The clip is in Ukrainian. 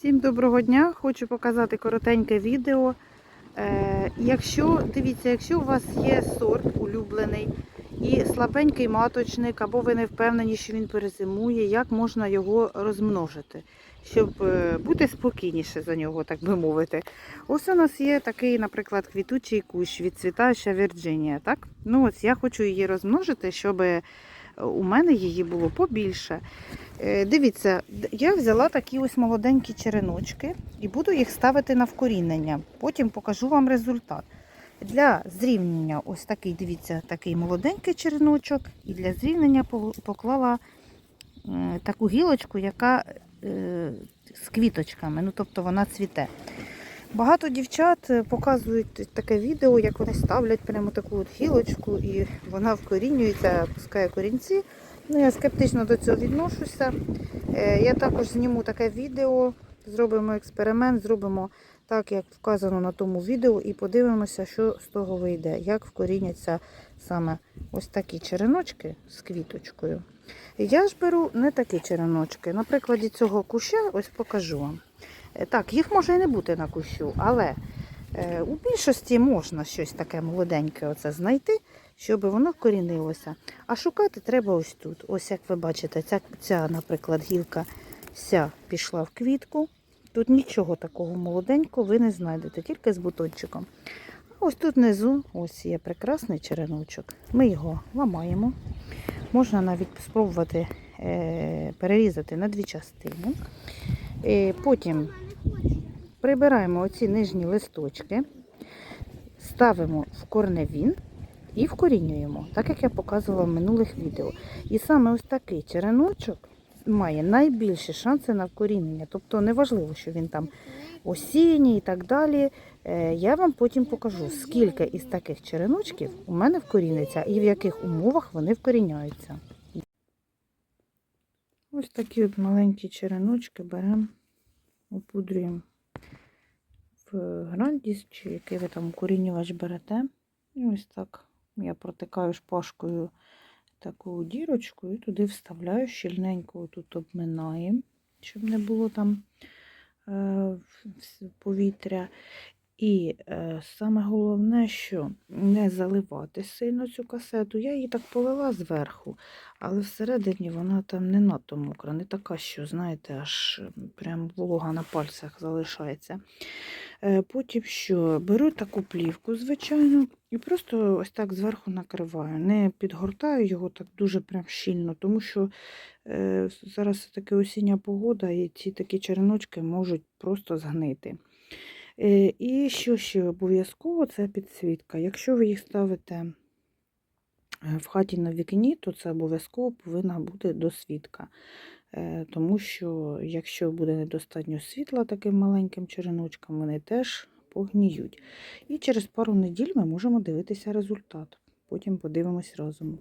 Всім доброго дня! Хочу показати коротеньке відео. Е, якщо, дивіться, якщо у вас є сорт улюблений і слабенький маточник, або ви не впевнені, що він перезимує, як можна його розмножити, щоб е, бути спокійніше за нього, так би мовити. Ось у нас є такий, наприклад, квітучий кущ відцвітаюча Вірджинія. Так? Ну, ось я хочу її розмножити, щоб у мене її було побільше. Е, Дивіться, я взяла такі ось молоденькі череночки і буду їх ставити на вкорінення. Потім покажу вам результат. Для зрівняння ось такий, дивіться, такий молоденький череночок. І для зрівняння поклала таку гілочку, яка е, з квіточками, ну тобто вона цвіте. Багато дівчат е, показують таке відео, як вони ставлять прямо таку от гілочку, і вона вкорінюється, пускає корінці. Ну, я скептично до цього відношуся. Е, Я також зніму таке відео, зробимо експеримент, зробимо так, як вказано на тому відео, і подивимося, що з того вийде, як вкоріняться саме ось такі череночки з квіточкою. Я ж беру не такі череночки. На прикладі цього куща ось покажу вам. Е, Так, їх може і не бути на кущу, але е, у більшості можна щось таке молоденьке оце знайти, щоб воно вкорінилося. А шукати треба ось тут. Ось як ви бачите, ця, ця наприклад, гілка вся пішла в квітку. Тут нічого такого молоденького ви не знайдете, тільки з бутончиком. А ось тут внизу ось є прекрасний череночок. Ми його ламаємо. Можна навіть спробувати е, перерізати на дві частини. Потім прибираємо оці нижні листочки, ставимо в корневін і вкорінюємо, так як я показувала в минулих відео. І саме ось такий череночок має найбільші шанси на вкорінення. Тобто неважливо, що він там осінній і так далі. Е, Я вам потім покажу, скільки із таких череночків у мене вкоріниться і в яких умовах вони вкоріняються. Ось такі от маленькі череночки беремо, опудрюємо в грандіс, чи який ви там укорінювач берете. І ось так я протикаю шпажкою таку дірочку і туди вставляю щільненько тут обминаємо, щоб не було там е, повітря. І е, саме головне, що не заливати сильно цю касету. Я її так полила зверху, але всередині вона там не надто мокра, не така, що, знаєте, аж прям волога на пальцях залишається. Е, Потім що беру таку плівку, звичайно, і просто ось так зверху накриваю. Не підгортаю його так дуже прям щільно, тому що е, зараз таки осіння погода, і ці такі череночки можуть просто згнити. Е, І що ще обов'язково це підсвітка. Якщо ви їх ставите е, в хаті на вікні, то це обов'язково повинна бути досвідка. Е, Тому що якщо буде недостатньо світла таким маленьким череночкам, вони теж погніють. І через пару неділь ми можемо дивитися результат. Потім подивимось разом.